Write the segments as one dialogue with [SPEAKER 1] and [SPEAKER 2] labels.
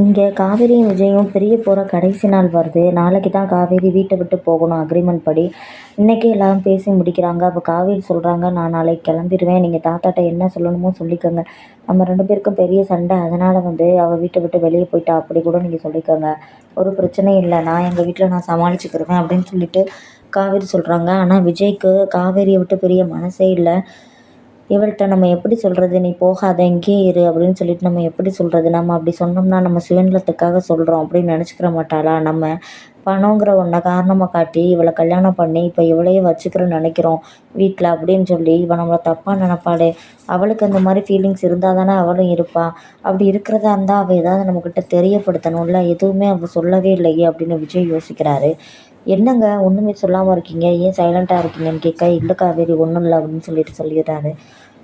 [SPEAKER 1] இங்கே காவேரியும் விஜயும் பிரிய போகிற கடைசி நாள் வருது. நாளைக்கு தான் காவேரி வீட்டை விட்டு போகணும். அக்ரிமெண்ட் படி இன்றைக்கே எல்லோரும் பேசி முடிக்கிறாங்க. அப்போ காவேரி சொல்கிறாங்க நான் நாளைக்கு கிளம்பிடுவேன் நீங்கள் தாத்தாட்ட என்ன சொல்லணுமோ சொல்லிக்கோங்க. நம்ம ரெண்டு பேருக்கும் பெரிய சண்டை. அதனால் வந்து அவள் வீட்டை விட்டு வெளியே போயிட்டா. அப்படி கூட நீங்கள் சொல்லிக்கோங்க. ஒரு பிரச்சனையும் இல்லை. நான் எங்கள் வீட்டில் நான் சமாளிச்சுக்கிறேன் அப்படின்னு சொல்லிட்டு காவேரி சொல்கிறாங்க ஆனால் விஜய்க்கு காவேரியை விட்டு பெரிய மனசே இல்லை. இவள்கிட்ட நம்ம எப்படி சொல்கிறது நீ போகாத இங்கேயே இரு அப்படின்னு சொல்லிட்டு நம்ம எப்படி சொல்கிறது நம்ம அப்படி சொன்னோம்னா நம்ம சுயநலத்துக்காக சொல்கிறோம் அப்படின்னு நினச்சிக்கிற மாட்டாளா? நம்ம பணங்கிற ஒன்றை காரணமாக காட்டி இவளை கல்யாணம் பண்ணி இப்போ இவளையே வச்சுக்கிறோன்னு நினைக்கிறோம் வீட்டில் அப்படின்னு சொல்லி இவன் நம்மளை தப்பாக நினப்பாளே. அவளுக்கு அந்த மாதிரி ஃபீலிங்ஸ் இருந்தால் தானே அவளும் இருப்பாள் அப்படி இருக்கிறதா இருந்தால் அவள் ஏதாவது நம்மக்கிட்ட தெரியப்படுத்தணும்ல? எதுவுமே அவள் சொல்லவே இல்லையே அப்படின்னு விஜய் யோசிக்கிறாரு. என்னங்க ஒன்றுமே சொல்லாமல் இருக்கீங்க? ஏன் சைலண்ட்டாக இருக்கீங்கன்னு கேட்க இல்லை காவேரி ஒன்றும் இல்லை அப்படின்னு சொல்லிட்டு சொல்லிடுறாரு.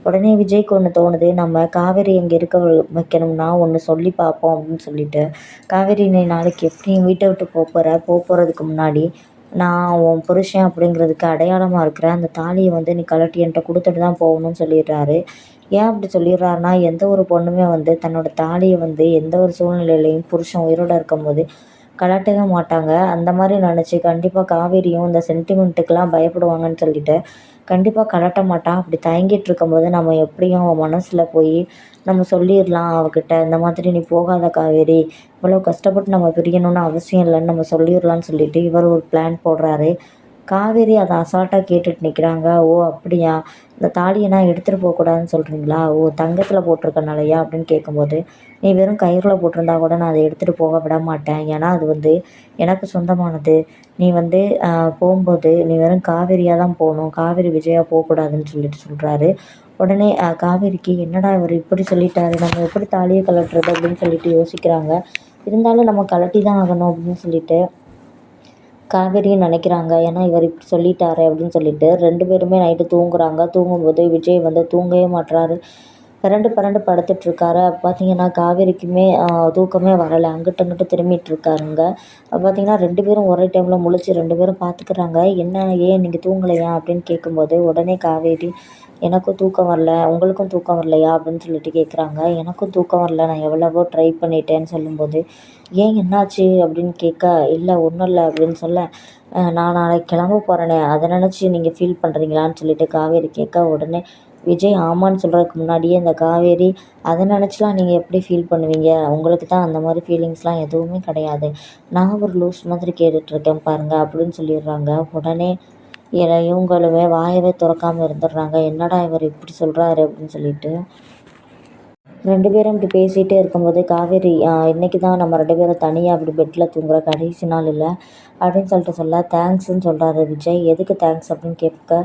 [SPEAKER 1] உடனே விஜய்க்கு ஒன்று தோணுது நம்ம காவேரி இங்கே இருக்க வைக்கணும்னா ஒன்று சொல்லி பார்ப்போம் அப்படின்னு சொல்லிட்டு. காவேரி நீ நாளைக்கு எப்படி வீட்டை விட்டு போக போகிற போக போகிறதுக்கு முன்னாடி நான் உன் புருஷன் அப்படிங்கிறதுக்கு அடையாளமாக இருக்கிற அந்த தாலியை வந்து நீ கலட்டி என்கிட்ட கொடுத்துட்டு தான் போகணும்னு சொல்லிடுறாரு. ஏன் அப்படி சொல்லிடுறாருனா எந்த ஒரு பொண்ணுமே வந்து தன்னோட தாலியை வந்து எந்த ஒரு சூழ்நிலையிலையும் புருஷன் உயிரோடு இருக்கும்போது கழட்டவே மாட்டாங்க. அந்த மாதிரி நினச்சி கண்டிப்பாக காவேரியும் இந்த சென்டிமெண்ட்டுக்கெலாம் பயப்படுவாங்கன்னு சொல்லிட்டு கண்டிப்பாக கழட்ட மாட்டாள் அப்படி தயங்கிட்டு இருக்கும்போது நம்ம எப்படியும் அவள் மனசில் போய் நம்ம சொல்லிடலாம் அவகிட்ட. இந்த மாதிரி நீ போகாத காவேரி. இவ்வளோ கஷ்டப்பட்டு நம்ம பிரியணும்னு அவசியம் இல்லைன்னு நம்ம சொல்லிடலான்னு சொல்லிட்டு இவர் ஒரு பிளான் போடுறாரு. காவேரி அதை அசால்ட்டாக கேட்டுட்டு நிற்கிறாங்க ஓ அப்படியா? இந்த தாலியை நான் எடுத்துகிட்டு போகக்கூடாதுன்னு சொல்கிறீங்களா ஓ தங்கத்தில் போட்டிருக்கனாலயா? அப்படின்னு கேட்கும்போது நீ வெறும் கயிறில் போட்டிருந்தா கூட நான் அதை எடுத்துகிட்டு போக விட மாட்டேன். ஏன்னா அது வந்து எனக்கு சொந்தமானது. நீ வந்து போகும்போது நீ வெறும் காவேரியாக தான் போகணும். காவேரி விஜயா போகக்கூடாதுன்னு சொல்லிட்டு சொல்கிறாரு உடனே காவேரிக்கு என்னடா இவர் இப்படி சொல்லிட்டாரு? நம்ம எப்படி தாலியை கழட்டுறது அப்படின்னு சொல்லிட்டு யோசிக்கிறாங்க. இருந்தாலும் நம்ம கழட்டி தான் ஆகணும் அப்படின்னு சொல்லிட்டு காவேரியும் நினைக்கிறாங்க. ஏன்னா இவர் இப்படி சொல்லிட்டாரு அப்படின்னு சொல்லிட்டு ரெண்டு பேருமே நைட்டு தூங்குறாங்க. தூங்கும்போது விஜய் வந்து தூங்கவே மாட்டுறாரு பிரண்டு பிரண்டு படுத்துட்ருக்காரு. அப்போ பார்த்தீங்கன்னா காவேரிக்குமே தூக்கமே வரலை. அங்கிட்ட அங்கிட்டு திரும்பிட்டுருக்காருங்க அப்போ பார்த்தீங்கன்னா ரெண்டு பேரும் ஒரே டைமில் முழிச்சு ரெண்டு பேரும் பார்த்துக்குறாங்க என்ன ஏன் நீங்கள் தூங்கலையா? அப்படின்னு கேட்கும்போது உடனே காவேரி எனக்கும் தூக்கம் வரல. உங்களுக்கும் தூக்கம் வரலையா? அப்படின்னு சொல்லிட்டு கேட்குறாங்க எனக்கும் தூக்கம் வரல. நான் எவ்வளவோ ட்ரை பண்ணிட்டேன்னு சொல்லும்போது ஏன் என்னாச்சு? அப்படின்னு கேட்க இல்லை ஒன்றும் இல்லை. அப்படின்னு சொல்ல நான் நாளைக்கு கிளம்ப போகிறேனே அதை நினச்சி நீங்கள் ஃபீல் பண்ணுறீங்களான்னு சொல்லிட்டு காவேரி கேட்க உடனே விஜய் ஆமான்னு சொல்கிறதுக்கு முன்னாடியே இந்த காவேரி அதை நினச்சிலாம் நீங்கள் எப்படி ஃபீல் பண்ணுவீங்க? உங்களுக்கு தான் அந்த மாதிரி ஃபீலிங்ஸ்லாம் எதுவுமே கிடையாது. நான் ஒரு லூஸ் மாதிரி கேட்டுட்ருக்கேன் பாருங்கள் அப்படின்னு சொல்லிடுறாங்க. உடனே இவங்களுமே வாயவே திறக்காம இருந்துடுறாங்க. என்னடா இவர் இப்படி சொல்கிறாரு அப்படின்னு சொல்லிட்டு ரெண்டு பேரும் இப்படி பேசிகிட்டே இருக்கும்போது காவேரி இன்றைக்கி தான் நம்ம ரெண்டு பேரும் தனியாக அப்படி பெட்டில் தூங்குகிற கடைசி நாள் இல்லை அப்படின்னு சொல்லிட்டு சொல்ல தேங்க்ஸ்ன்னு சொல்கிறாரு விஜய். எதுக்கு தேங்க்ஸ் அப்படின்னு கேட்க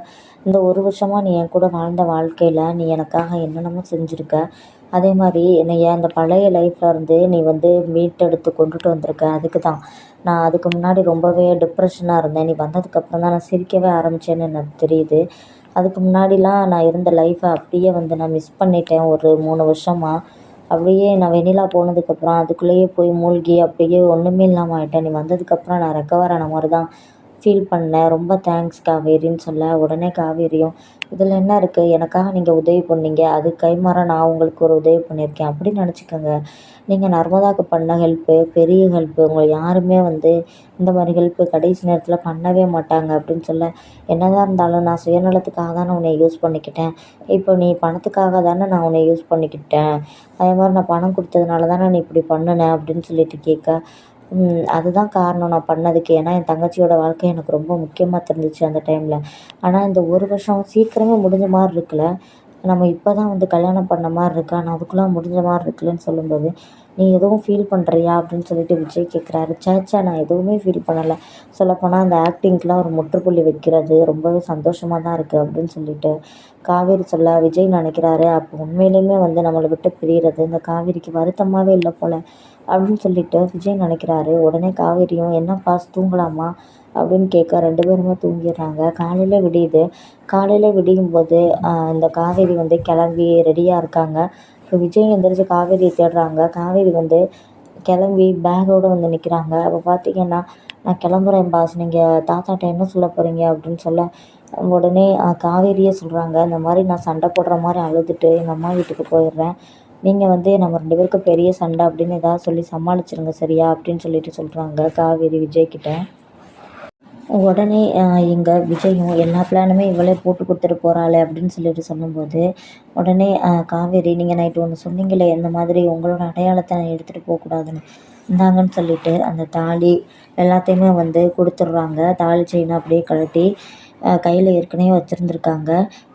[SPEAKER 1] இந்த ஒரு வருஷமாக நீ என் கூட வாழ்ந்த வாழ்க்கையில் நீ எனக்காக என்னென்னமோ செஞ்சுருக்க. அதே மாதிரி என்னைய அந்த பழைய லைஃப்லேருந்து நீ வந்து மீட்டெடுத்து கொண்டுட்டு வந்திருக்க. அதுக்கு தான். நான் அதுக்கு முன்னாடி ரொம்பவே டிப்ரெஷனாக இருந்தேன். நீ வந்ததுக்கப்புறம் தான் நான் சிரிக்கவே ஆரம்பித்தேன்னு எனக்கு தெரியுது. அதுக்கு முன்னாடிலாம் நான் இருந்த லைஃப்பை அப்படியே வந்து நான் மிஸ் பண்ணிட்டேன். ஒரு மூணு வருஷமாக அப்படியே நான் வெண்ணிலா போனதுக்கப்புறம் அதுக்குள்ளேயே போய் மூழ்கி அப்படியே ஒன்றுமே இல்லாமல் ஆகிட்டேன் நீ வந்ததுக்கப்புறம் நான் ரெக்கவர் ஆன மாதிரி தான் ஃபீல் பண்ணேன் ரொம்ப தேங்க்ஸ் காவேரின்னு சொல்ல உடனே காவேரியும் இதில் என்ன இருக்குது எனக்காக நீங்கள் உதவி பண்ணீங்க. அதுக்கு கைமாற நான் உங்களுக்கு ஒரு உதவி பண்ணியிருக்கேன். அப்படின்னு நினச்சிக்கோங்க. நீங்கள் நர்மதாவுக்கு பண்ண ஹெல்ப்பு பெரிய ஹெல்ப்பு உங்களை யாருமே வந்து இந்த மாதிரி ஹெல்ப்பு கடைசி நேரத்தில் பண்ணவே மாட்டாங்க அப்படின்னு சொல்ல என்னதான் இருந்தாலும் நான் சுயநலத்துக்காக தானே உன்னை யூஸ் பண்ணிக்கிட்டேன். இப்போ நீ பணத்துக்காக தானே நான் உன்னை யூஸ் பண்ணிக்கிட்டேன். அதே மாதிரி நான் பணம் கொடுத்ததுனால தானே நீ இப்படி பண்ணினேன் அப்படின்னு சொல்லிட்டு கேட்க அதுதான் காரணம். நான் பண்ணதுக்கு. ஏன்னா என் தங்கச்சியோட வாழ்க்கை எனக்கு ரொம்ப முக்கியமாக தெரிஞ்சிச்சு அந்த டைமில் ஆனால் இந்த ஒரு வருஷம் சீக்கிரமே முடிஞ்ச மாதிரி இருக்குல்ல நம்ம இப்போ தான் வந்து கல்யாணம் பண்ண மாதிரி இருக்கா. ஆனால் அதுக்குள்ளே முடிஞ்ச மாதிரி இருக்குல்லன்னு சொல்லும்போது நீ எதுவும் ஃபீல் பண்ணுறியா அப்படின்னு சொல்லிட்டு விஜய் கேட்குறாரு சேச்சா நான் எதுவுமே ஃபீல் பண்ணலை. சொல்லப்போனால் அந்த ஆக்டிங்க்கெலாம் ஒரு முற்றுப்புள்ளி வைக்கிறது ரொம்பவே சந்தோஷமாக தான் இருக்குது அப்படின்னு சொல்லிட்டு காவேரி சொல்ல விஜய் நினைக்கிறாரு. அப்போ உண்மையிலையுமே வந்து நம்மளை விட்டு பிரிகிறது இந்த காவேரிக்கு வருத்தமாகவே இல்லை போல். அப்படின்னு சொல்லிட்டு விஜய் நினைக்கிறாரு. உடனே காவேரியும் என்ன பாஸ் தூங்கலாமா? அப்படின்னு கேட்க ரெண்டு பேருமே தூங்கிடுறாங்க. காலையில் விடியுது. காலையில் விடியும் போது இந்த காவேரி வந்து கிளம்பி ரெடியாக இருக்காங்க. இப்போ விஜய் எந்திரிச்சு காவேரியை தேடுறாங்க. காவேரி வந்து கிளம்பி பேக்கோடு வந்து நிற்கிறாங்க அப்போ பார்த்தீங்கன்னா நான் கிளம்புறேன் பாஸ் நீங்கள் தாத்தாட்ட என்ன சொல்ல போகிறீங்க அப்படின்னு சொல்ல உடனே காவேரியே சொல்கிறாங்க இந்த மாதிரி நான் சண்டை போடுற மாதிரி அழுதுட்டு எங்கள் அம்மா வீட்டுக்கு போயிடுறேன். நீங்கள் வந்து நம்ம ரெண்டு பேருக்கும் பெரிய சண்டை அப்படின்னு ஏதாவது சொல்லி சமாளிச்சிருங்க சரியா அப்படின்னு சொல்லிட்டு சொல்கிறாங்க காவேரி விஜய்கிட்ட உடனே எங்கள் விஜயும் எல்லா பிளானுமே இவளே போட்டு கொடுத்துட்டு போகிறாளே அப்படின்னு சொல்லிட்டு சொல்லும்போது உடனே காவேரி நீங்கள் நைட்டு ஒன்று சொன்னீங்களே இந்த மாதிரி உங்களோட அடையாளத்தை நான் எடுத்துகிட்டு போகக்கூடாதுன்னு இந்தாங்கன்னு சொல்லிட்டு அந்த தாலி எல்லாத்தையுமே வந்து கொடுத்துட்றாங்க. தாலி செயினை அப்படியே கழட்டி கையில் ஏற்கனவே வச்சுருந்துருக்காங்க.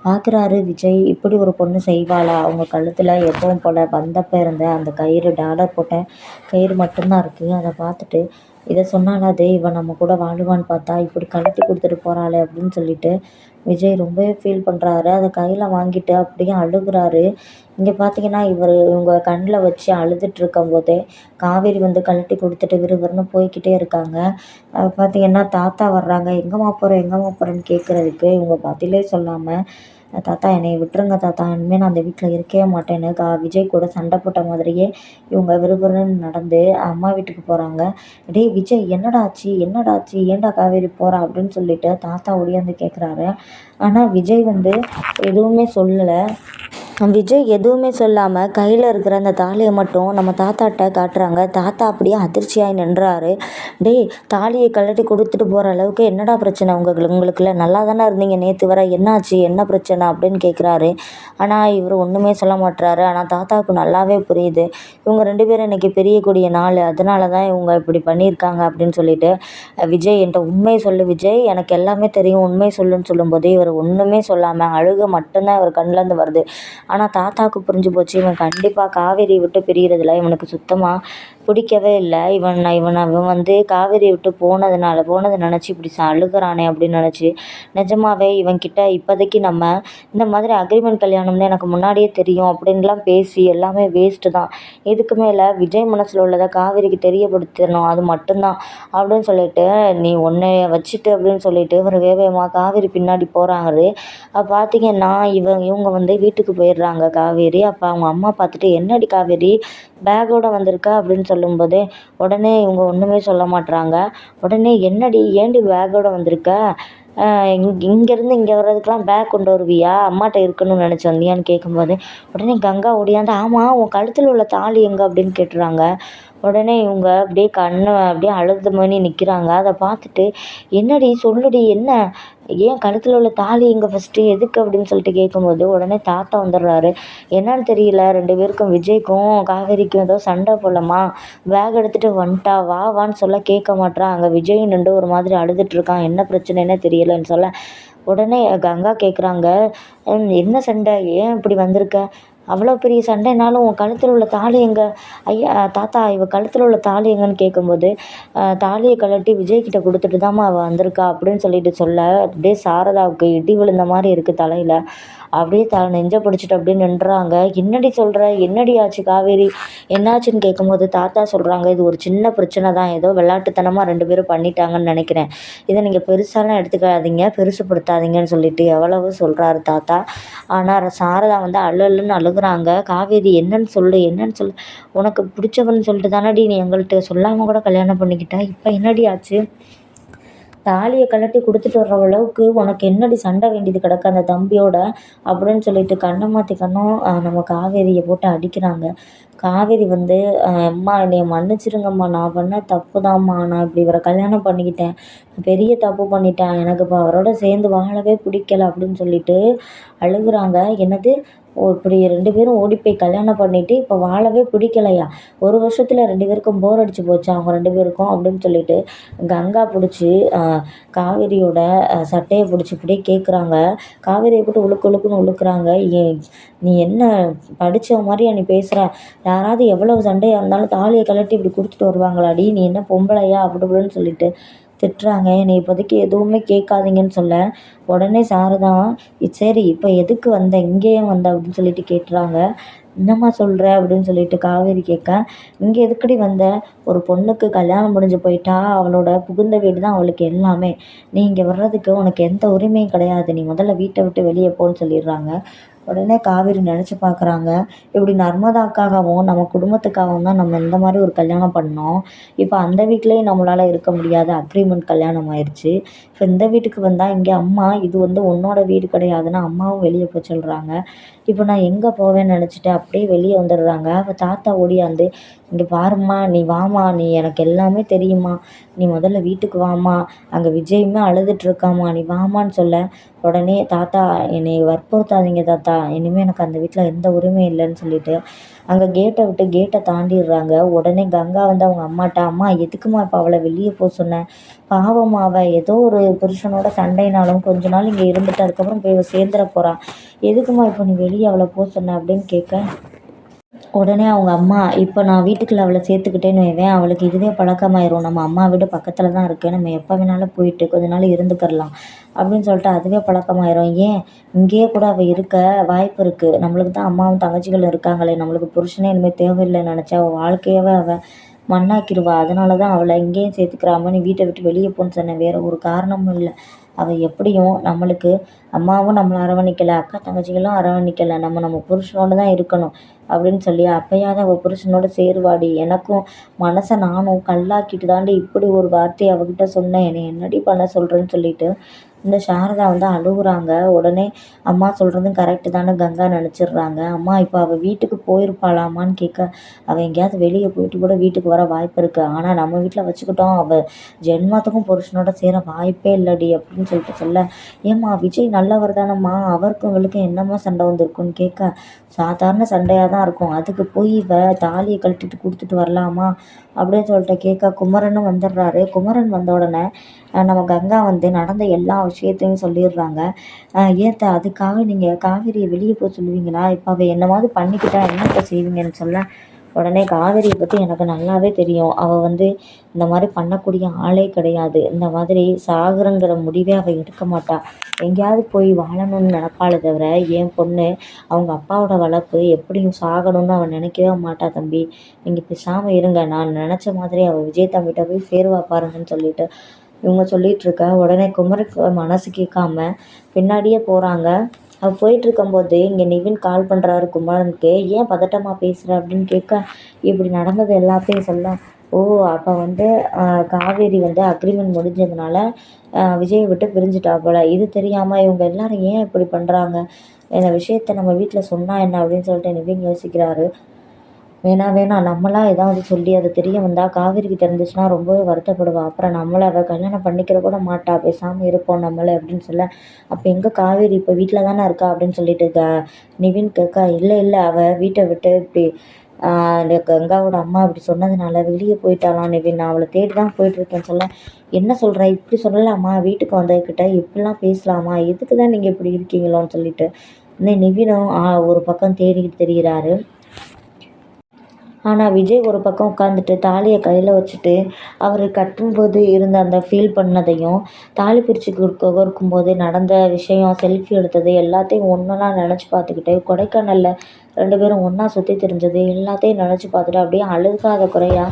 [SPEAKER 1] பார்க்குறாரு விஜய். இப்படி ஒரு பொண்ணு செய்வாளா? அவங்க கழுத்தில் எப்பவும் போல் பந்தப்போ இருந்த அந்த கயிறு டாலர் போட்ட கயிறு மட்டும்தான் இருக்குது அதை பார்த்துட்டு இதை சொன்னாலாவது இவன் நம்ம கூட வாழுவான்னு பார்த்தா இப்படி கழட்டி கொடுத்துட்டு போகிறாளே அப்படின்னு சொல்லிட்டு விஜய் ரொம்பவே ஃபீல் பண்ணுறாரு அதை கையில் வாங்கிட்டு அப்படியே அழுகுறாரு. இங்கே பார்த்தீங்கன்னா இவர் இவங்க கண்ணில் வச்சு அழுதுட்டு போதே காவேரி வந்து கழட்டி கொடுத்துட்டு விறுவிறுன்னு போய்க்கிட்டே இருக்காங்க. பார்த்தீங்கன்னா தாத்தா வர்றாங்க. எங்கேம்மா போகிறோம் எங்கேம்மா போகிறேன்னு கேட்குறதுக்கு இவங்க பதிலே சொல்லாமல் தாத்தா என்னை விட்டுருங்க தாத்தா. இனிமேல் நான் அந்த வீட்டில் இருக்கவே மாட்டேன்னு கா விஜய் கூட சண்டை போட்ட மாதிரியே இவங்க விறுவிறுன்னு நடந்து அம்மா வீட்டுக்கு போகிறாங்க டேய் விஜய் என்னடா ஆச்சு? என்னடா ஆச்சு? ஏன்டா காவேரி போகிறா அப்படின்னு சொல்லிட்டு தாத்தா ஓடியாந்து கேட்குறாரு ஆனால் விஜய் வந்து எதுவுமே சொல்லலை. விஜய் எதுவுமே சொல்லாமல் கையில் இருக்கிற அந்த தாலியை மட்டும் நம்ம தாத்தாட்ட காட்டுறாங்க. தாத்தா அப்படியே அதிர்ச்சியாகி நின்றாரு. டேய் தாலியை கழட்டி கொடுத்துட்டு போகிற அளவுக்கு என்னடா பிரச்சனை உங்களுக்கு உங்களுக்குள்ள? நல்லா தானே இருந்தீங்க நேற்று வர. என்னாச்சு? என்ன பிரச்சனை? அப்படின்னு கேட்குறாரு ஆனால் இவர் ஒன்றுமே சொல்ல மாட்டுறாரு ஆனால் தாத்தாவுக்கு நல்லாவே புரியுது. இவங்க ரெண்டு பேரும் இன்றைக்கி பெரியக்கூடிய நாள். அதனால தான் இவங்க இப்படி பண்ணியிருக்காங்க அப்படின்னு சொல்லிட்டு விஜய் என்கிட்ட உண்மை சொல்லு விஜய். எனக்கு எல்லாமே தெரியும். உண்மை சொல்லுன்னு சொல்லும்போது இவர் ஒன்றுமே சொல்லாமல் அழுக மட்டும்தான் இவர் கண்ணிலேருந்து வருது. ஆனால் தாத்தாவுக்கு புரிஞ்சு போச்சு இவன் கண்டிப்பாக காவேரி விட்டு பிரிகிறதுல இவனுக்கு சுத்தமாக பிடிக்கவே இல்லை. இவன் இவன் அவன் வந்து காவேரியை விட்டு போனதுனால போனதை நினச்சி இப்படி அழுகுறானே அப்படின்னு நினச்சி நிஜமாவே இவன்கிட்ட இப்போதைக்கு நம்ம இந்த மாதிரி அக்ரிமெண்ட் கல்யாணம்னு எனக்கு முன்னாடியே தெரியும் அப்படின்லாம் பேசி எல்லாமே வேஸ்ட்டு தான். இதுக்கு மேலே விஜய் மனசில் உள்ளதை காவேரிக்கு தெரியப்படுத்தணும் அது மட்டும்தான் அப்படின்னு சொல்லிட்டு நீ உன்னை வச்சுட்டு அப்படின்னு சொல்லிட்டு ஒரு வேவேமா காவேரி பின்னாடி போகிறாங்க பார்த்தீங்கன்னா இவன் இவங்க வந்து வீட்டுக்கு போயிடுறாங்க காவேரி. அப்போ அவங்க அம்மா பார்த்துட்டு என்னடி காவேரி பேக்கோட வந்திருக்கா? அப்படின்னு சொல்லி சொல்லும்போது உடனே இவங்க ஒன்றுமே சொல்ல மாட்டுறாங்க உடனே என்னடி ஏண்டி பேக்கோட வந்திருக்க? இங் இங்கேருந்து இங்கே வர்றதுக்கெலாம் பேக் கொண்டு வருவியா? அம்மாட்ட இருக்கணும்னு நினச்சி வந்தியான்னு கேட்கும்போது உடனே கங்கா ஓடியாந்து ஆமாம் உன் கழுத்தில் உள்ள தாலி எங்கே? அப்படின்னு கேட்டுறாங்க. உடனே இவங்க அப்படியே கண்ணை அப்படியே அழுது மணி நிற்கிறாங்க அதை பார்த்துட்டு என்னடி சொல்லுடி என்ன? ஏன் கழுத்தில் உள்ள தாலி எங்கே ஃபஸ்ட்டு எதுக்கு? அப்படின்னு சொல்லிட்டு கேட்கும்போது உடனே தாத்தா வந்துடுறாரு. என்னன்னு தெரியல ரெண்டு பேருக்கும் விஜய்க்கும் காவேரிக்கும் ஏதோ சண்டை போலமா பேக் எடுத்துகிட்டு வந்துட்டா வா வான்னு சொல்ல கேட்க மாட்றான் அங்கே விஜய் நின்று ஒரு மாதிரி அழுதுட்ருக்கான் என்ன பிரச்சனைன்னு தெரியலன்னு சொல்ல. உடனே கங்கா கேட்குறாங்க என்ன சண்டை? ஏன் இப்படி வந்திருக்க? அவ்வளோ பெரிய சண்டைனாலும் உன் கழுத்தில் உள்ள தாலி எங்கே ஐயா தாத்தா இவள் கழுத்தில் உள்ள தாலி எங்கேன்னு கேட்கும்போது தாலியை கழட்டி விஜய்கிட்ட கொடுத்துட்டு தாம்மா அவள் வந்திருக்கா? அப்படின்னு சொல்லிட்டு சொல்ல அப்படியே சாரதாவுக்கு இடி விழுந்த மாதிரி இருக்குது தலையில். அப்படியே த நெஞ்சை பிடிச்சிட்டு அப்படியே நின்றாங்க. என்னடி சொல்கிற என்னடி ஆச்சு காவேரி? என்னாச்சுன்னு கேட்கும்போது தாத்தா சொல்கிறாங்க இது ஒரு சின்ன பிரச்சனை தான். ஏதோ விளாட்டுத்தனமாக ரெண்டு பேரும் பண்ணிட்டாங்கன்னு நினைக்கிறேன். இதை நீங்கள் பெருசாலாம் எடுத்துக்காதீங்க பெருசுப்படுத்தாதீங்கன்னு சொல்லிட்டு எவ்வளவு சொல்கிறாரு தாத்தா. ஆனால் சாரதா வந்து அழு அழுன்னு அழுகுறாங்க. காவேரி என்னன்னு சொல்லு என்னன்னு சொல்லு. உனக்கு பிடிச்சவன்னு சொல்லிட்டு தானடி நீ எங்கள்கிட்ட சொல்லாமல் கூட கல்யாணம் பண்ணிக்கிட்ட? இப்போ என்னடி ஆச்சு? தாலியை கழட்டி கொடுத்துட்டு வர்ற அளவுக்கு உனக்கு என்னடி சண்டை வேண்டியது கிடக்கு அந்த தம்பியோட அப்படின்னு சொல்லிட்டு கண்ணை மாற்றி கண்ணும் நம்ம காவேரியை போட்டு அடிக்கிறாங்க. காவேரி வந்து அம்மா என்னை மன்னிச்சிருங்கம்மா. நான் பண்ண தப்பு தான்மா நான் இப்படி இவரை கல்யாணம் பண்ணிக்கிட்டேன். பெரிய தப்பு பண்ணிட்டேன். எனக்கு இப்போ அவரோட சேர்ந்து வாழவே பிடிக்கல அப்படின்னு சொல்லிட்டு அழுகுறாங்க. என்னது? இப்படி ரெண்டு பேரும் ஓடி போய் கல்யாணம் பண்ணிட்டு இப்போ வாழவே பிடிக்கலையா? ஒரு வருஷத்தில் ரெண்டு பேருக்கும் போர் அடிச்சு போச்சா அவங்க ரெண்டு பேருக்கும் அப்படின்னு சொல்லிட்டு கங்கா பிடிச்சி காவேரியோட சட்டையை பிடிச்சி இப்படியே கேட்குறாங்க காவேரியை போட்டு உழுக்கு உழுக்குன்னு உழுக்குறாங்க. நீ என்ன படித்த மாதிரியா நீ பேசுகிற யாராவது எவ்வளவு சண்டையாக இருந்தாலும் தாலியை கழட்டி இப்படி கொடுத்துட்டு வருவாங்களாடி நீ என்ன பொம்பளையா? அப்படி இப்படின்னு சொல்லிட்டு திட்டுறாங்க. என்னை இப்போதைக்கு எதுவுமே கேட்காதீங்கன்னு சொல்ல. உடனே சாரதா சரி இப்போ எதுக்கு வந்த? இங்கே ஏன் வந்த? அப்படின்னு சொல்லிட்டு கேட்டுறாங்க. என்னம்மா சொல்கிற அப்படின்னு சொல்லிட்டு காவேரி கேட்க இங்கே எதுக்கடி வந்த? ஒரு பொண்ணுக்கு கல்யாணம் முடிஞ்சு போயிட்டா அவளோட புகுந்த வீடு தான் அவளுக்கு எல்லாமே. நீ இங்கே வர்றதுக்கு உனக்கு எந்த உரிமையும் கிடையாது. நீ முதல்ல வீட்டை விட்டு வெளியே போன்னு சொல்லிடுறாங்க. உடனே காவேரி நினச்சி பார்க்குறாங்க. இப்படி நர்மதாக்காகவும் நம்ம குடும்பத்துக்காகவும் தான் நம்ம இந்த மாதிரி ஒரு கல்யாணம் பண்ணோம். இப்போ அந்த வீட்லேயும் நம்மளால் இருக்க முடியாத அக்ரிமெண்ட் கல்யாணம் ஆயிடுச்சு இப்போ இந்த வீட்டுக்கு வந்தால் இங்கே அம்மா இது வந்து உன்னோட வீடு கிடையாதுன்னு அம்மாவும் வெளியே போய் சொல்கிறாங்க இப்போ நான் எங்கே போவேன்னு நினச்சிட்டு அப்படியே வெளியே வந்துடுறாங்க. அப்போ தாத்தா ஓடியாந்து இங்கே பாரும்மா நீ வாம்மா நீ எனக்கு எல்லாமே தெரியுமா நீ முதல்ல வீட்டுக்கு வாம்மா. அங்கே விஜயுமே அழுதுகிட்ருக்காம்மா நீ வாம்மான்னு சொல்ல. உடனே தாத்தா என்னை வற்புறுத்தாதீங்க தாத்தா. இனிமேல் எனக்கு அந்த வீட்டில் எந்த உரிமையும் இல்லைன்னு சொல்லிட்டு அங்கே கேட்டை விட்டு கேட்டை தாண்டிடுறாங்க. உடனே கங்கா வந்து அவங்க அம்மாட்ட அம்மா எதுக்குமா இப்போ அவளை வெளியே போக சொன்னேன் பாவம் அவள் ஏதோ ஒரு புருஷனோட சண்டைனாலும் கொஞ்ச நாள் இங்கே இருந்துட்டு அதுக்கப்புறம் போய் இவள் சேர்ந்துட போகிறான் எதுக்குமா இப்போ நீ வெளியே அவளை போக சொன்ன? அப்படின்னு கேட்க உடனே அவங்க அம்மா இப்போ நான் வீட்டுக்குள்ளே அவளை சேர்த்துக்கிட்டேன்னு வைவேன் அவளுக்கு இதுவே பழக்கமாயிரும். நம்ம அம்மா வீடு பக்கத்தில் தான் இருக்குது நம்ம எப்போ வேணாலும் போயிட்டு கொஞ்ச நாள் இருந்துக்கிறலாம். அப்படின்னு சொல்லிட்டு அதுவே பழக்கமாயிரும். ஏன்? இங்கேயே கூட அவள் இருக்க வாய்ப்பு இருக்குது நம்மளுக்கு தான் அம்மாவும் தங்கச்சிகள் இருக்காங்களே. நம்மளுக்கு புருஷனே இனிமேல் தேவையில்லைன்னு நினச்சா அவள் வாழ்க்கையவே அவள் மண்ணாக்கிடுவா அதனால தான் அவளை இங்கேயும் சேர்த்துக்கிறாமன்னு வீட்டை விட்டு வெளியே போன்னு சொன்னேன். வேறு ஒரு காரணமும் இல்லை. அவள் எப்படியும் நம்மளுக்கு அம்மாவும் நம்மளை அரவணைக்கலை அக்கா தங்கச்சிகளும் அரவணைக்கலை நம்ம நம்ம புருஷனோடு தான் இருக்கணும் அப்படின்னு சொல்லி அப்பயாவது அவள் புருஷனோட சேருவாடி. எனக்கும் மனசை நானும் கல்லாக்கிட்டு தாண்டி இப்படி ஒரு வார்த்தையை அவகிட்ட சொன்னேன். என்னை என்னடி பண்ண சொல்கிறேன்னு சொல்லிட்டு இந்த சாரதா வந்து அழுகுறாங்க. உடனே அம்மா சொல்கிறதும் கரெக்டு தானே கங்கா நினச்சிடுறாங்க. அம்மா இப்போ அவள் வீட்டுக்கு போயிருப்பாளாமான்னு கேட்க அவள் எங்கேயாவது வெளியே போயிட்டு கூட வீட்டுக்கு வர வாய்ப்பு இருக்குது ஆனால் நம்ம வீட்டில் வச்சுக்கிட்டோம். அவள் ஜென்மத்துக்கும் புருஷனோட சேர வாய்ப்பே இல்லடி அப்படின்னு சொல்லிட்டு சொல்ல ஏம்மா விஜய் நல்லவர் தானம்மா. அவருக்கும் இவளுக்கும் என்னம்மா சண்டை வந்திருக்குன்னு கேட்க சாதாரண சண்டையாக தான் இருக்கும். அதுக்கு போய் இவ தாலியை கழட்டிட்டு கொடுத்துட்டு வரலாமா? அப்படின்னு சொல்லிட்டு கேட்க குமரனும் வந்துடுறாரு. குமரன் வந்த உடனே நம்ம கங்கா வந்து நடந்த எல்லா விஷயத்தையும் சொல்லிடுறாங்க. ஏத்த அதுக்காக நீங்கள் காவேரியை வெளியே போக சொல்லுவீங்களா? இப்போ அவள் என்னமாவது பண்ணிக்கிட்டா என்னத்த செய்வீங்கன்னு சொல்ல உடனே காவேரியை பற்றி எனக்கு நல்லாவே தெரியும். அவள் வந்து இந்த மாதிரி பண்ணக்கூடிய ஆளே கிடையாது. இந்த மாதிரி சாகுறங்கிற முடிவே அவள் எடுக்க மாட்டாள் எங்கேயாவது போய் வாழணும்னு நினப்பாளே தவிர என் பொண்ணு அவங்க அப்பாவோட வளர்ப்பு எப்படியும் சாகணும்னு அவள் நினைக்கவே மாட்டா தம்பி. நீங்கள் பேசாமல் இருங்க. நான் நினச்ச மாதிரி அவள் விஜய் தம்பிகிட்ட போய் சேருவா பாருங்கன்னு சொல்லிட்டு இவங்க சொல்லிகிட்ருக்க உடனே குமரக்கு மனசு கேட்காம பின்னாடியே போகிறாங்க அவள் போயிட்டுருக்கும்போது இங்கே நிவின் கால் பண்ணுறாரு குமரனுக்கு ஏன் பதட்டமாக பேசுகிற அப்படின்னு கேட்க இப்படி நடந்தது எல்லாத்தையும் சொல்ல. ஓ அப்போ வந்து காவேரி வந்து அக்ரிமெண்ட் முடிஞ்சதுனால விஜயை விட்டு பிரிஞ்சுட்டா போல். இது தெரியாமல் இவங்க எல்லாரும் ஏன் இப்படி பண்ணுறாங்க இந்த விஷயத்த நம்ம வீட்டில் சொன்னால் என்ன அப்படின்னு சொல்லிட்டு நிவின் யோசிக்கிறாரு. வேணாம் வேணாம் நம்மளாக ஏதாவது சொல்லி அது தெரிய வந்தால் காவேரிக்கு தெரிஞ்சிச்சுன்னா ரொம்பவே வருத்தப்படுவாள் அப்புறம் நம்மளை அவள் கல்யாணம் பண்ணிக்கிற கூட மாட்டா. பேசாமல் இருப்போம் நம்மளை அப்படின்னு சொல்ல அப்போ எங்கே காவேரி இப்போ வீட்டில் தானே இருக்கா? அப்படின்னு சொல்லிட்டு க நிவின் கேட்கா இல்லை இல்லை அவள் வீட்டை விட்டு இப்படி கங்காவோட அம்மா அப்படி சொன்னதுனால வெளியே போயிட்டாலாம் நிவின்? நான் அவளை தேடி தான் போயிட்டுருக்கேன்னு சொல்ல என்ன சொல்கிற இப்படி சொல்லலாமா? வீட்டுக்கு வந்ததுக்கிட்ட இப்படிலாம் பேசலாமா? எதுக்கு தான் நீங்கள் இப்படி இருக்கீங்களோன்னு சொல்லிட்டு. இன்னும் நிவினும் ஒரு பக்கம் தேடிக்கிட்டு தெரிகிறாரு ஆனால் விஜய் ஒரு பக்கம் உட்காந்துட்டு தாலியை கையில் வச்சுட்டு அவர் கட்டும்போது இருந்த அந்த ஃபீல் பண்ணதையும் தாலி பிரித்து கொடுக்கும் போது நடந்த விஷயம் செல்ஃபி எடுத்தது எல்லாத்தையும் ஒன்றா நினச்சி பார்த்துக்கிட்டு கொடைக்கானலில் ரெண்டு பேரும் ஒன்றா சுற்றி திரிஞ்சது. எல்லாத்தையும் நினச்சி பார்த்துட்டு அப்படியே அழுகாத குறையா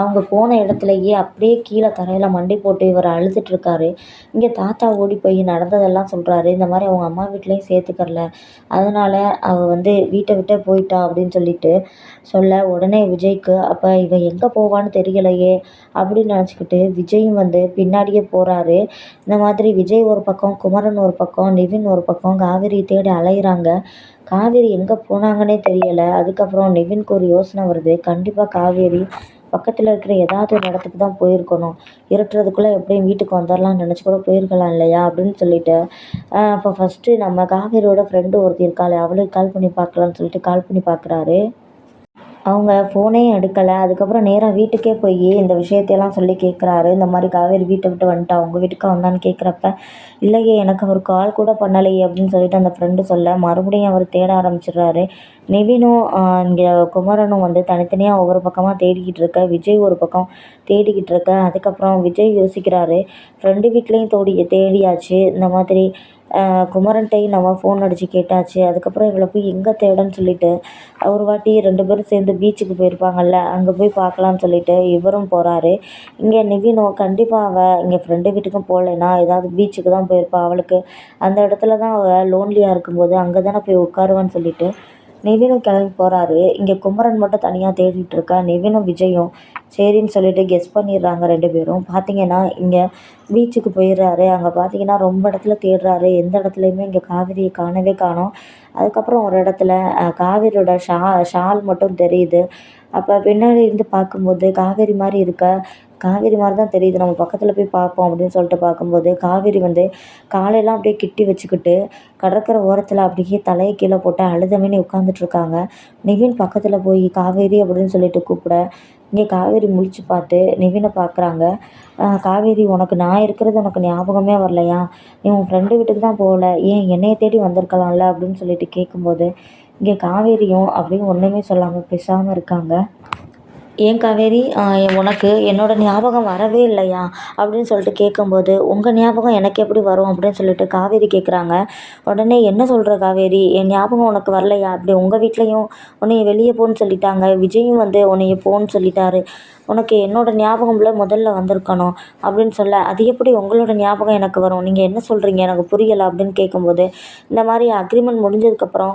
[SPEAKER 1] அவங்க போன இடத்துலையே அப்படியே கீழே தரையில் மண்டி போட்டு இவர் அழுதுட்ருக்காரு இங்கே தாத்தா ஓடி போய் நடந்ததெல்லாம் சொல்கிறாரு இந்த மாதிரி அவங்க அம்மா வீட்லேயும் சேர்த்துக்கறல. அதனால் அவள் வந்து வீட்டை விட்டே போயிட்டா அப்படின்னு சொல்லிட்டு சொல்ல உடனே விஜய்க்கு அப்போ இவன் எங்கே போவான்னு தெரியலையே அப்படின்னு நினச்சிக்கிட்டு விஜயும் வந்து பின்னாடியே போகிறாரு இந்த மாதிரி விஜய் ஒரு பக்கம் குமரன் ஒரு பக்கம் நிவின் ஒரு பக்கம் காவேரி தேடி அலையிறாங்க. காவேரி எங்கே போனாங்கன்னே தெரியலை. அதுக்கப்புறம் நிவின்க்கு ஒரு யோசனை வருது. கண்டிப்பாக காவேரி பக்கத்தில் இருக்கிற ஏதாவது ஒரு இடத்துக்கு தான் போயிருக்கணும். இருட்டுறதுக்குள்ளே எப்படியும் வீட்டுக்கு வந்துடலாம்னு நினச்சி கூட போயிருக்கலாம் இல்லையா அப்படின்னு சொல்லிட்டு. அப்போ ஃபஸ்ட்டு நம்ம காவேரியோட ஃப்ரெண்டு ஒருத்தி இருக்காளே அவளுக்கு கால் பண்ணி பார்க்கலான்னு சொல்லிட்டு கால் பண்ணி பார்க்குறாரு. அவங்க ஃபோனே எடுக்கலை. அதுக்கப்புறம் நேராக வீட்டுக்கே போய் இந்த விஷயத்தையெல்லாம் சொல்லி கேட்குறாரு இந்த மாதிரி காவேரி வீட்டை விட்டு வந்துட்டா உங்கள் வீட்டுக்கா வந்தான்னு கேட்குறப்ப இல்லையே எனக்கு அவர் கால் கூட பண்ணலையே அப்படின்னு சொல்லிட்டு அந்த ஃப்ரெண்டு சொல்ல மறுபடியும் அவர் தேட ஆரம்பிச்சிடுறாரு. நிவினும் இங்கே குமரனும் வந்து தனித்தனியாக ஒவ்வொரு பக்கமாக தேடிக்கிட்டு இருக்க விஜய் ஒரு பக்கம் தேடிக்கிட்டு இருக்க. அதுக்கப்புறம் விஜய் யோசிக்கிறாரு ஃப்ரெண்டு வீட்லேயும் தோடி தேடியாச்சு. இந்த மாதிரி குமரன்கிட்டையும் நம்ம ஃபோன் அடித்து கேட்டாச்சு. அதுக்கப்புறம் இவளை போய் எங்கே தேடன்னு சொல்லிட்டு ஒரு வாட்டி ரெண்டு பேரும் சேர்ந்து பீச்சுக்கு போயிருப்பாங்கல்ல அங்கே போய் பார்க்கலான்னு சொல்லிட்டு இவரும் போகிறாரு இங்கே நிவினும் கண்டிப்பாக அவள் இங்கே ஃப்ரெண்டு வீட்டுக்கும் போகலைன்னா ஏதாவது பீச்சுக்கு தான் போயிருப்பாள் அவளுக்கு அந்த இடத்துல தான் அவள் லோன்லியாக இருக்கும்போது அங்கே தானே போய் உட்காருவான்னு சொல்லிட்டு நிவினும் கிளம்பி போகிறாரு இங்கே குமரன் மட்டும் தனியாக தேடிட்டு இருக்கா? நிவினும் விஜயும் சரின்னு சொல்லிட்டு கெஸ் பண்ணிடுறாங்க ரெண்டு பேரும். பார்த்தீங்கன்னா இங்கே பீச்சுக்கு போயிடுறாரு. அங்கே பார்த்தீங்கன்னா ரொம்ப இடத்துல தேடுறாரு. எந்த இடத்துலையுமே இங்கே காவிரியை காணவே காணோம். அதுக்கப்புறம் ஒரு இடத்துல காவிரியோட காவேரியோட ஷா ஷால் மட்டும் தெரியுது. அப்போ பின்னாடி இருந்து பார்க்கும்போது காவேரி மாதிரி இருக்க காவேரி மாதிரி தான் தெரியுது. நம்ம பக்கத்தில் போய் பார்ப்போம் அப்படின்னு சொல்லிட்டு பார்க்கும்போது காவேரி வந்து காலையெல்லாம் அப்படியே கிட்டி வச்சுக்கிட்டு கடற்கரை ஓரத்தில் அப்படியே தலையை கீழே போட்டு அழுதமேனு உட்காந்துட்டு இருக்காங்க. நிவின் பக்கத்தில் போய் காவேரி அப்படின்னு சொல்லிட்டு கூப்பிட. இங்கே காவேரி முழிச்சு பார்த்து நிவினை பார்க்குறாங்க. காவேரி உனக்கு நான் இருக்கிறது உனக்கு ஞாபகமே வரலையா? நீ உன் ஃப்ரெண்டு வீட்டுக்கு தான் போகல. ஏன் என்னையை தேடி வந்திருக்கலாம்ல? அப்படின்னு சொல்லிட்டு கேட்கும்போது இங்கே காவேரியும் அப்படின்னு ஒன்றுமே சொல்லாமல் பேசாமல் இருக்காங்க. ஏன் காவேரி? உனக்கு என்னோட ஞாபகம் வரவே இல்லையா? அப்படின்னு சொல்லிட்டு கேட்கும்போது உங்கள் ஞாபகம் எனக்கு எப்படி வரும் அப்படின்னு சொல்லிட்டு காவேரி கேட்குறாங்க உடனே என்ன சொல்கிற காவேரி? என் ஞாபகம் உனக்கு வரலையா? அப்படி உங்கள் வீட்லேயும் உன்னைய வெளியே போன்னு சொல்லிட்டாங்க. விஜயும் வந்து உன்னைய போன்னு சொல்லிட்டாரு. உனக்கு என்னோட ஞாபகம்ல முதல்ல வந்திருக்கணும் அப்படின்னு சொல்ல அது எப்படி உங்களோட ஞாபகம் எனக்கு வரும்? நீங்கள் என்ன சொல்கிறீங்க எனக்கு புரியலை அப்படின்னு கேட்கும்போது இந்த மாதிரி அக்ரிமெண்ட் முடிஞ்சதுக்கப்புறம்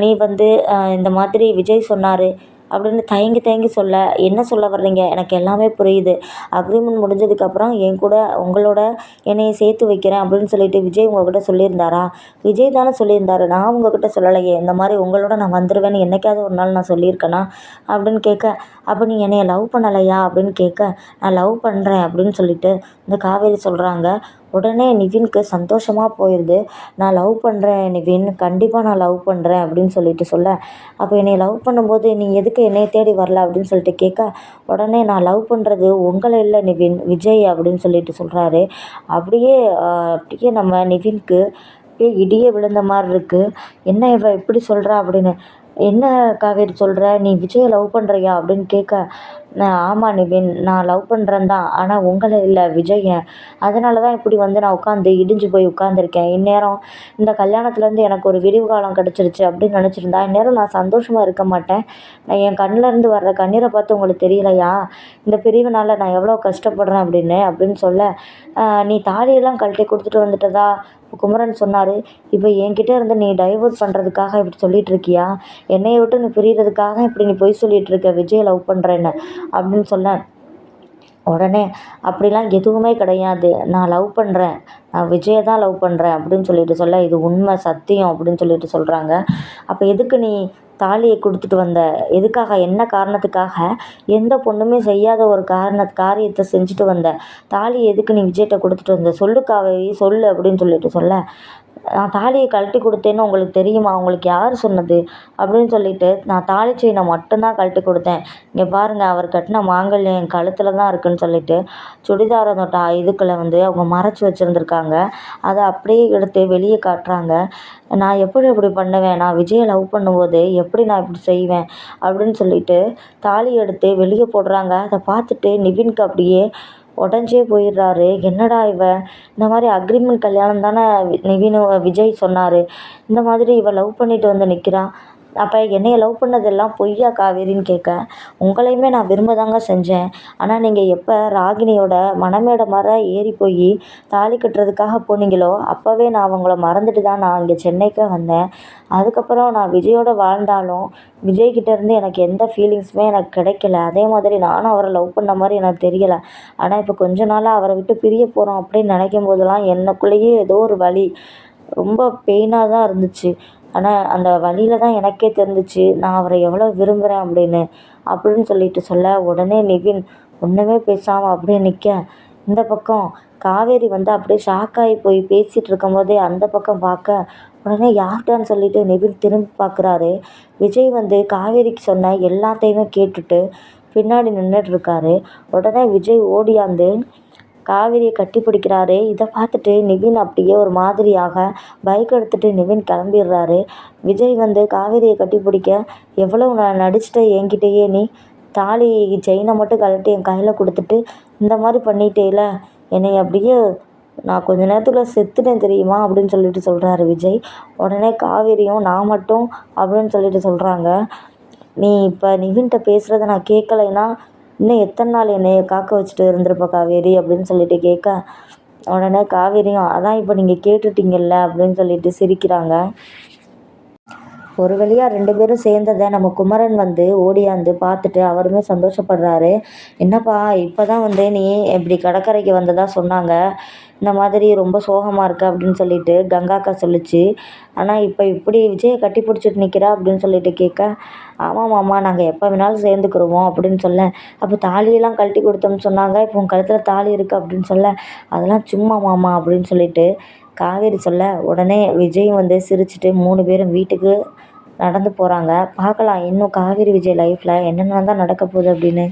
[SPEAKER 1] நீ வந்து இந்த மாதிரி விஜய் சொன்னார். அப்படின்னு தயங்கி தயங்கி சொல்ல என்ன சொல்ல வர்றீங்க? எனக்கு எல்லாமே புரியுது. அக்ரிமெண்ட் முடிஞ்சதுக்கப்புறம் என் கூட உங்களோட என்னைய சேர்த்து வைக்கிறேன் அப்படின்னு சொல்லிட்டு விஜய் உங்ககிட்ட சொல்லியிருந்தாரா? விஜய் தானே சொல்லியிருந்தாரு. நான் உங்ககிட்ட சொல்லலையே. இந்த மாதிரி உங்களோட நான் வந்துடுவேன்னு என்றைக்காவது ஒரு நாள் நான் சொல்லியிருக்கேனா? அப்படின்னு கேட்க அப்போ நீ என்னைய லவ் பண்ணலையா? அப்படின்னு கேட்க நான் லவ் பண்ணுறேன் அப்படின்னு சொல்லிட்டு இந்த காவேரி சொல்கிறாங்க உடனே நிவினுக்கு சந்தோஷமாக போயிடுது நான் லவ் பண்ணுறேன் நிவின். கண்டிப்பாக நான் லவ் பண்ணுறேன் அப்படின்னு சொல்லிட்டு சொல்ல. அப்போ என்னை லவ் பண்ணும்போது நீ எதுக்கு என்னை தேடி வரல? அப்படின்னு சொல்லிட்டு கேட்க உடனே நான் லவ் பண்ணுறது உங்களை இல்லை நிவின் விஜய் அப்படின்னு சொல்லிட்டு சொல்கிறாரு அப்படியே அப்படியே நம்ம நிவின்க்கு அப்படியே இடியே விழுந்த மாதிரி இருக்குது என்ன இவ இப்படி சொல்கிறா அப்படின்னு என்ன காவேரி சொல்கிற நீ விஜயை லவ் பண்ணுறியா அப்படின்னு கேட்க நான் ஆமாம் நிவின் நான் லவ் பண்ணுறேன் தான். ஆனால் உங்களை இல்லை விஜயை அதனால தான் இப்படி வந்து நான் உட்காந்து இடிஞ்சு போய் உட்காந்துருக்கேன் இந்நேரம் இந்த கல்யாணத்துலேருந்து எனக்கு ஒரு விடிவு காலம் கிடச்சிருச்சு அப்படின்னு நினச்சிருந்தா இந்நேரம் நான் சந்தோஷமாக இருக்க மாட்டேன். நான் என் கண்ணுல இருந்து வர்ற கண்ணீரை பார்த்து உங்களுக்கு தெரியலையா? இந்த பிரிவினால் நான் எவ்வளோ கஷ்டப்படுறேன் அப்படின்னு அப்படின்னு சொல்ல நீ தாலியெல்லாம் கழட்டி கொடுத்துட்டு வந்துட்டதா? குமரன் சொன்னார். இப்போ என்கிட்ட இருந்து நீ டைவர்ட் பண்ணுறதுக்காக இப்படி சொல்லிட்டு இருக்கியா? என்னையை விட்டு நீ பிரியறதுக்காக இப்படி நீ பொய் சொல்லிட்டு இருக்க விஜய் லவ் பண்ணுறேன்னு அப்படின்னு சொல்ல உடனே அப்படிலாம் எதுவுமே கிடையாது. நான் லவ் பண்ணுறேன் நான் விஜயை தான் லவ் பண்ணுறேன் அப்படின்னு சொல்லிட்டு சொல்ல இது உண்மை சத்தியம் அப்படின்னு சொல்லிட்டு சொல்கிறாங்க அப்போ எதுக்கு நீ தாலியை கொடுத்துட்டு வந்த? எதுக்காக? என்ன காரணத்துக்காக? எந்த பொண்ணுமே செய்யாத ஒரு காரண காரியத்தை செஞ்சுட்டு வந்த. தாலி எதுக்கு நீ விஜய்கிட்ட கொடுத்துட்டு வந்த? சொல்லு காவேரி சொல்லு அப்படின்னு சொல்லிட்டு சொல்ல நான் தாலியை கழட்டி கொடுத்தேன்னு உங்களுக்கு தெரியுமா? உங்களுக்கு யார் சொன்னது? அப்படின்னு சொல்லிட்டு நான் தாலி செயினை மட்டும்தான் கழட்டி கொடுத்தேன். இங்கே பாருங்கள் அவர் கட்டின மாங்கல்யம் என் கழுத்தில் தான் இருக்குன்னு சொல்லிட்டு சுடிதாரத்தோட இதுக்களை வந்து அவங்க மறைச்சி வச்சுருந்துருக்காங்க. அதை அப்படியே எடுத்து வெளியே காட்டுறாங்க. நான் எப்படி இப்படி பண்ணுவேன்? நான் விஜயை லவ் பண்ணும்போது எப்படி நான் இப்படி செய்வேன்? அப்படின்னு சொல்லிட்டு தாலி எடுத்து வெளியே போடுறாங்க. அதை பார்த்துட்டு நிவின்க்கு அப்படியே உடஞ்சே போயிடுறாரு. என்னடா இவ? இந்த மாதிரி அக்ரிமெண்ட் கல்யாணம் தானே நிவின் விஜய் சொன்னார். இந்த மாதிரி இவள் லவ் பண்ணிட்டு வந்து நிற்கிறா அப்போ என்னையை லவ் பண்ணதெல்லாம் பொய்யா காவேரின்னு கேட்க உங்களையுமே நான் விரும்ப தாங்க செஞ்சேன். ஆனால் நீங்கள் எப்போ ராகினியோட மனமேட மர ஏறி போய் தாலி கட்டுறதுக்காக போனீங்களோ அப்போவே நான் அவங்கள மறந்துட்டு தான் நான் இங்கே சென்னைக்கு வந்தேன். அதுக்கப்புறம் நான் விஜயோட வாழ்ந்தாலும் விஜய்கிட்டேருந்து எனக்கு எந்த ஃபீலிங்ஸுமே எனக்கு கிடைக்கல. அதே மாதிரி நானும் அவரை லவ் பண்ண மாதிரி எனக்கு தெரியலை. ஆனால் இப்போ கொஞ்ச நாளாக அவரை விட்டு பிரிய போகிறோம் அப்படின்னு நினைக்கும் போதெல்லாம் எனக்குள்ளேயே ஏதோ ஒரு வழி ரொம்ப பெயினாக தான் இருந்துச்சு. ஆனால் அந்த வழியில் தான் எனக்கே தெரிஞ்சிச்சு நான் அவரை எவ்வளோ விரும்புகிறேன் அப்படின்னு. அப்படின்னு சொல்லிட்டு சொல்ல உடனே நிவின் ஒன்றுமே பேசாமல் அப்படியே நிற்க இந்த பக்கம் காவேரி வந்து அப்படியே ஷாக்காகி போய் பேசிகிட்டு இருக்கும்போதே அந்த பக்கம் பார்க்க உடனே யார்கிட்டன்னு சொல்லிட்டு நிவின் திரும்பி பார்க்குறாரு. விஜய் வந்து காவேரிக்கு சொன்ன எல்லாத்தையுமே கேட்டுட்டு பின்னாடி நின்றுட்டு இருக்காரு. உடனே விஜய் ஓடியாந்து காவேரியை கட்டி பிடிக்கிறாரு. இதை பார்த்துட்டு நிவின் அப்படியே ஒரு மாதிரியாக பைக் எடுத்துகிட்டு நிவின் கிளம்பிடுறாரு. விஜய் வந்து காவேரியை கட்டி பிடிக்க எவ்வளோ நான் நடிச்சிட்ட என்கிட்டயே நீ தாலி செயினை மட்டும் கழட்டி என் கையில் கொடுத்துட்டு இந்த மாதிரி பண்ணிட்டேல. என்னை அப்படியே நான் கொஞ்ச நேரத்துக்குள்ளே செத்துட்டேன் தெரியுமா? அப்படின்னு சொல்லிட்டு சொல்கிறாரு விஜய். உடனே காவேரியும் நான் மட்டும் அப்படின்னு சொல்லிட்டு சொல்கிறாங்க நீ இப்போ நிவின்கிட்ட பேசுகிறத நான் கேட்கலைன்னா இன்னும் எத்தனை நாள் என்னை காக்க வச்சுட்டு இருந்திருப்ப காவேரி அப்படின்னு சொல்லிட்டு கேட்க உடனே காவேரியும் அதான் இப்போ நீங்கள் கேட்டுட்டீங்கல்ல அப்படின்னு சொல்லிட்டு சிரிக்கிறாங்க. ஒரு வழியாக ரெண்டு பேரும் சேர்ந்ததை நம்ம குமரன் வந்து ஓடியாந்து பார்த்துட்டு அவருமே சந்தோஷப்படுறாரு. என்னப்பா இப்போ தான் வந்து நீ இப்படி கடற்கரைக்கு வந்ததாக சொன்னாங்க. இந்த மாதிரி ரொம்ப சோகமாக இருக்குது அப்படின்னு சொல்லிட்டு கங்காக்கா சொல்லுச்சு. ஆனால் இப்போ இப்படி விஜயை கட்டி பிடிச்சிட்டு நிற்கிறா அப்படின்னு சொல்லிட்டு கேட்க ஆமாம் மாமா நாங்கள் எப்போ வேணாலும் சேர்ந்துக்குருவோம் அப்படின்னு சொல்ல. அப்போ தாலியெல்லாம் கழட்டி கொடுத்தோம்னு சொன்னாங்க. இப்போ உன் கழுத்தில் தாலி இருக்குது அப்படின்னு சொல்ல. அதெல்லாம் சும்மா மாமா அப்படின்னு சொல்லிட்டு காவேரி சொல்ல உடனே விஜயும் வந்து சிரிச்சிட்டு மூணு பேரும் வீட்டுக்கு நடந்து போகிறாங்க பார்க்கலாம் இன்னும் காவேரி விஜய் லைஃப்பில் என்னென்ன தான் நடக்க போகுது அப்படின்னு.